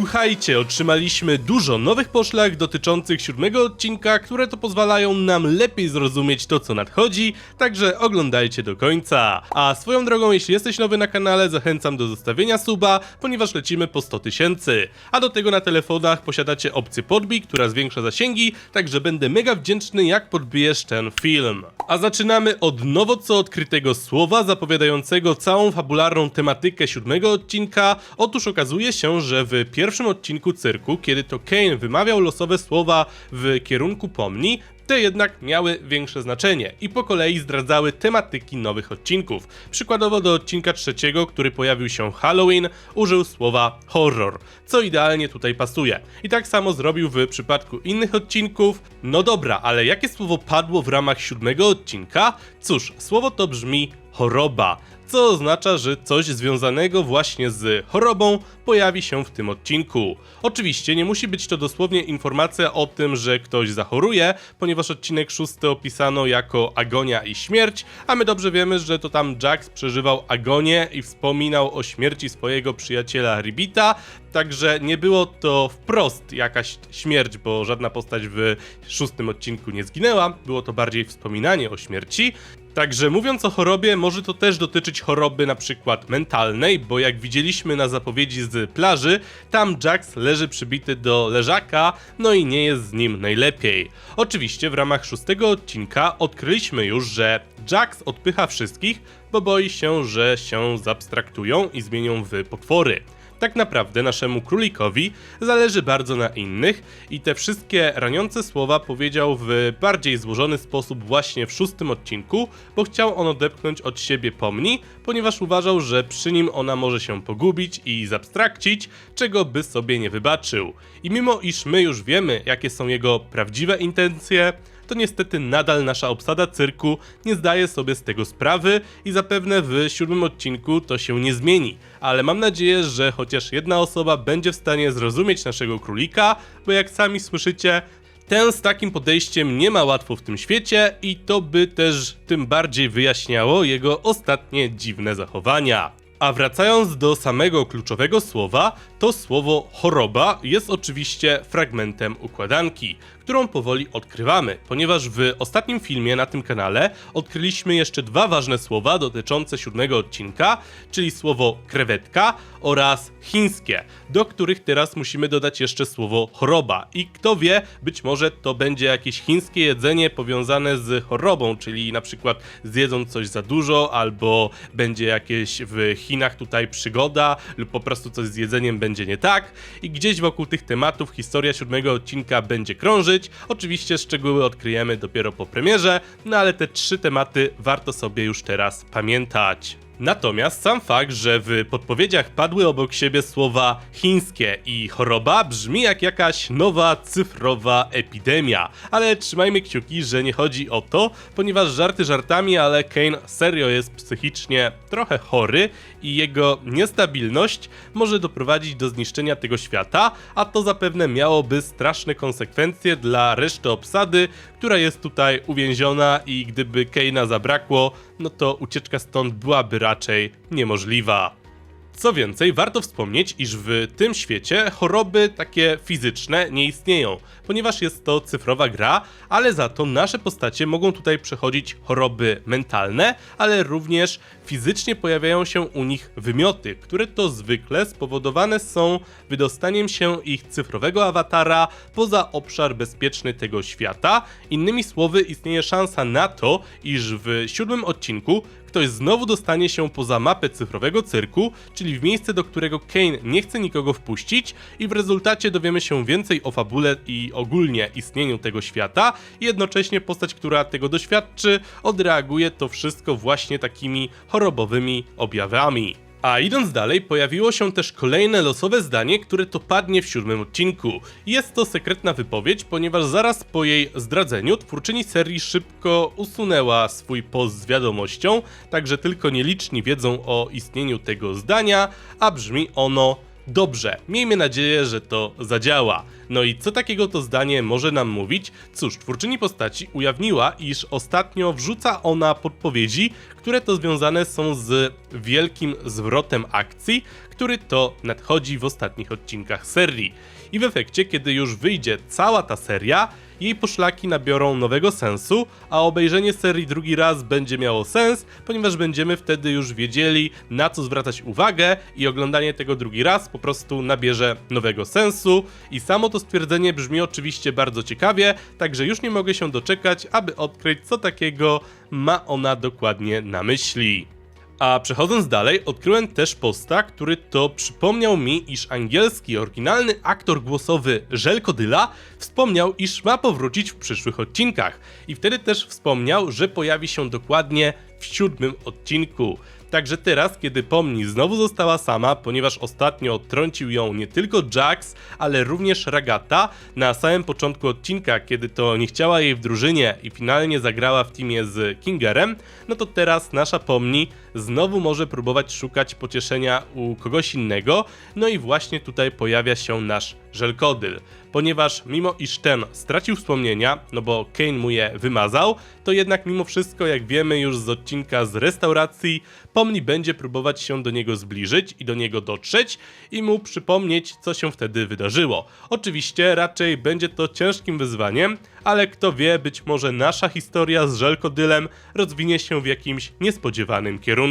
Słuchajcie, otrzymaliśmy dużo nowych poszlak dotyczących siódmego odcinka, które to pozwalają nam lepiej zrozumieć to, co nadchodzi, także oglądajcie do końca. A swoją drogą, jeśli jesteś nowy na kanale, zachęcam do zostawienia suba, ponieważ lecimy po 100 tysięcy. A do tego na telefonach posiadacie opcję podbij, która zwiększa zasięgi, także będę mega wdzięczny, jak podbijesz ten film. A zaczynamy od nowo co odkrytego słowa, zapowiadającego całą fabularną tematykę siódmego odcinka. Otóż okazuje się, że w pierwszym odcinku cyrku, kiedy to Kane wymawiał losowe słowa w kierunku pomni, te jednak miały większe znaczenie i po kolei zdradzały tematyki nowych odcinków. Przykładowo do odcinka trzeciego, który pojawił się Halloween, użył słowa horror, co idealnie tutaj pasuje. I tak samo zrobił w przypadku innych odcinków. No dobra, ale jakie słowo padło w ramach siódmego odcinka? Cóż, słowo to brzmi choroba, co oznacza, że coś związanego właśnie z chorobą pojawi się w tym odcinku. Oczywiście nie musi być to dosłownie informacja o tym, że ktoś zachoruje, ponieważ odcinek szósty opisano jako agonia i śmierć, a my dobrze wiemy, że to tam Jax przeżywał agonię i wspominał o śmierci swojego przyjaciela Ribita, także nie było to wprost jakaś śmierć, bo żadna postać w szóstym odcinku nie zginęła, było to bardziej wspominanie o śmierci. Także mówiąc o chorobie, może to też dotyczyć choroby na przykład mentalnej, bo jak widzieliśmy na zapowiedzi z plaży, tam Jax leży przybity do leżaka, no i nie jest z nim najlepiej. Oczywiście w ramach szóstego odcinka odkryliśmy już, że Jax odpycha wszystkich, bo boi się, że się zabstraktują i zmienią w potwory. Tak naprawdę naszemu królikowi zależy bardzo na innych i te wszystkie raniące słowa powiedział w bardziej złożony sposób właśnie w szóstym odcinku, bo chciał on odepchnąć od siebie pomni, ponieważ uważał, że przy nim ona może się pogubić i zabstrakcić, czego by sobie nie wybaczył. I mimo iż my już wiemy, jakie są jego prawdziwe intencje, to niestety nadal nasza obsada cyrku nie zdaje sobie z tego sprawy i zapewne w siódmym odcinku to się nie zmieni. Ale mam nadzieję, że chociaż jedna osoba będzie w stanie zrozumieć naszego królika, bo jak sami słyszycie, ten z takim podejściem nie ma łatwo w tym świecie i to by też tym bardziej wyjaśniało jego ostatnie dziwne zachowania. A wracając do samego kluczowego słowa, to słowo choroba jest oczywiście fragmentem układanki, którą powoli odkrywamy, ponieważ w ostatnim filmie na tym kanale odkryliśmy jeszcze dwa ważne słowa dotyczące siódmego odcinka, czyli słowo krewetka oraz chińskie, do których teraz musimy dodać jeszcze słowo choroba. I kto wie, być może to będzie jakieś chińskie jedzenie powiązane z chorobą, czyli na przykład zjedzą coś za dużo, albo będzie jakieś w Chinach tutaj przygoda, lub po prostu coś z jedzeniem będzie nie tak. I gdzieś wokół tych tematów historia siódmego odcinka będzie krążyć. Oczywiście szczegóły odkryjemy dopiero po premierze, no ale te trzy tematy warto sobie już teraz pamiętać. Natomiast sam fakt, że w podpowiedziach padły obok siebie słowa chińskie i choroba brzmi jak jakaś nowa cyfrowa epidemia. Ale trzymajmy kciuki, że nie chodzi o to, ponieważ żarty żartami, ale Kane serio jest psychicznie trochę chory i jego niestabilność może doprowadzić do zniszczenia tego świata, a to zapewne miałoby straszne konsekwencje dla reszty obsady, która jest tutaj uwięziona i gdyby Kane'a zabrakło, no to ucieczka stąd byłaby raczej niemożliwa. Co więcej, warto wspomnieć, iż w tym świecie choroby takie fizyczne nie istnieją, ponieważ jest to cyfrowa gra, ale za to nasze postacie mogą tutaj przechodzić choroby mentalne, ale również fizycznie pojawiają się u nich wymioty, które to zwykle spowodowane są wydostaniem się ich cyfrowego awatara poza obszar bezpieczny tego świata. Innymi słowy, istnieje szansa na to, iż w siódmym odcinku ktoś znowu dostanie się poza mapę cyfrowego cyrku, czyli w miejsce, do którego Kane nie chce nikogo wpuścić i w rezultacie dowiemy się więcej o fabule i ogólnie istnieniu tego świata jednocześnie postać, która tego doświadczy, odreaguje to wszystko właśnie takimi chorobowymi objawami. A idąc dalej, pojawiło się też kolejne losowe zdanie, które to padnie w siódmym odcinku. Jest to sekretna wypowiedź, ponieważ zaraz po jej zdradzeniu twórczyni serii szybko usunęła swój post z wiadomością, także tylko nieliczni wiedzą o istnieniu tego zdania, a brzmi ono Dobrze, miejmy nadzieję, że to zadziała. No i co takiego to zdanie może nam mówić? Cóż, twórczyni postaci ujawniła, iż ostatnio wrzuca ona podpowiedzi, które to związane są z wielkim zwrotem akcji, który to nadchodzi w ostatnich odcinkach serii. I w efekcie, kiedy już wyjdzie cała ta seria, jej poszlaki nabiorą nowego sensu, a obejrzenie serii drugi raz będzie miało sens, ponieważ będziemy wtedy już wiedzieli, na co zwracać uwagę i oglądanie tego drugi raz po prostu nabierze nowego sensu. I samo to stwierdzenie brzmi oczywiście bardzo ciekawie, także już nie mogę się doczekać, aby odkryć, co takiego ma ona dokładnie na myśli. A przechodząc dalej, odkryłem też posta, który to przypomniał mi, iż angielski, oryginalny aktor głosowy Żelko Dyla wspomniał, iż ma powrócić w przyszłych odcinkach. I wtedy też wspomniał, że pojawi się dokładnie w siódmym odcinku. Także teraz, kiedy Pomni znowu została sama, ponieważ ostatnio odtrącił ją nie tylko Jax, ale również Ragata na samym początku odcinka, kiedy to nie chciała jej w drużynie i finalnie zagrała w teamie z Kingerem, no to teraz nasza Pomni znowu może próbować szukać pocieszenia u kogoś innego, no i właśnie tutaj pojawia się nasz Żelkodyl. Ponieważ mimo iż ten stracił wspomnienia, no bo Kane mu je wymazał, to jednak mimo wszystko, jak wiemy już z odcinka z restauracji, Pomni będzie próbować się do niego zbliżyć i do niego dotrzeć i mu przypomnieć, co się wtedy wydarzyło. Oczywiście raczej będzie to ciężkim wyzwaniem, ale kto wie, być może nasza historia z Żelkodylem rozwinie się w jakimś niespodziewanym kierunku.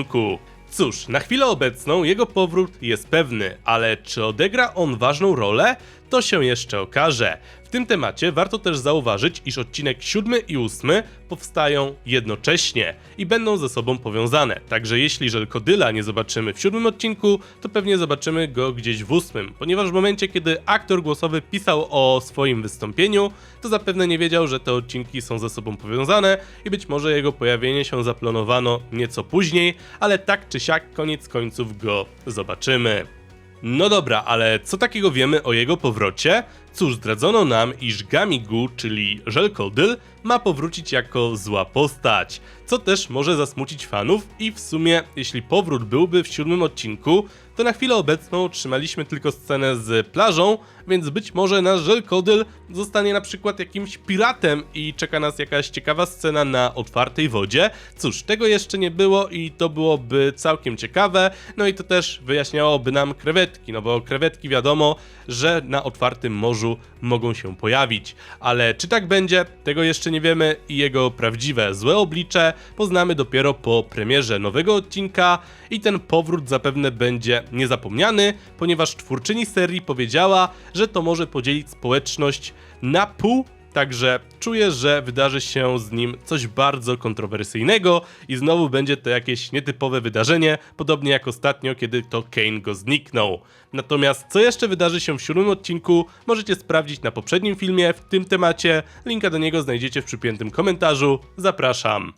Cóż, na chwilę obecną jego powrót jest pewny, ale czy odegra on ważną rolę? To się jeszcze okaże. W tym temacie warto też zauważyć, iż odcinek 7 i 8 powstają jednocześnie i będą ze sobą powiązane. Także jeśli Żelkodyla nie zobaczymy w siódmym odcinku, to pewnie zobaczymy go gdzieś w ósmym, ponieważ w momencie, kiedy aktor głosowy pisał o swoim wystąpieniu, to zapewne nie wiedział, że te odcinki są ze sobą powiązane i być może jego pojawienie się zaplanowano nieco później, ale tak czy siak koniec końców go zobaczymy. No dobra, ale co takiego wiemy o jego powrocie? Cóż, zdradzono nam, iż Gamigu, czyli Żelkodyl, ma powrócić jako zła postać, co też może zasmucić fanów i w sumie, jeśli powrót byłby w siódmym odcinku, to na chwilę obecną otrzymaliśmy tylko scenę z plażą, więc być może nasz Żelkodyl zostanie na przykład jakimś piratem i czeka nas jakaś ciekawa scena na otwartej wodzie. Cóż, tego jeszcze nie było i to byłoby całkiem ciekawe, no i to też wyjaśniałoby nam krewetki, no bo krewetki wiadomo, że na otwartym morzu mogą się pojawić. Ale czy tak będzie, tego jeszcze nie wiemy i jego prawdziwe złe oblicze poznamy dopiero po premierze nowego odcinka i ten powrót zapewne będzie niezapomniany, ponieważ twórczyni serii powiedziała, że to może podzielić społeczność na pół Także czuję, że wydarzy się z nim coś bardzo kontrowersyjnego i znowu będzie to jakieś nietypowe wydarzenie, podobnie jak ostatnio, kiedy to Kane go zniknął. Natomiast co jeszcze wydarzy się w siódmym odcinku, możecie sprawdzić na poprzednim filmie w tym temacie. Linka do niego znajdziecie w przypiętym komentarzu. Zapraszam.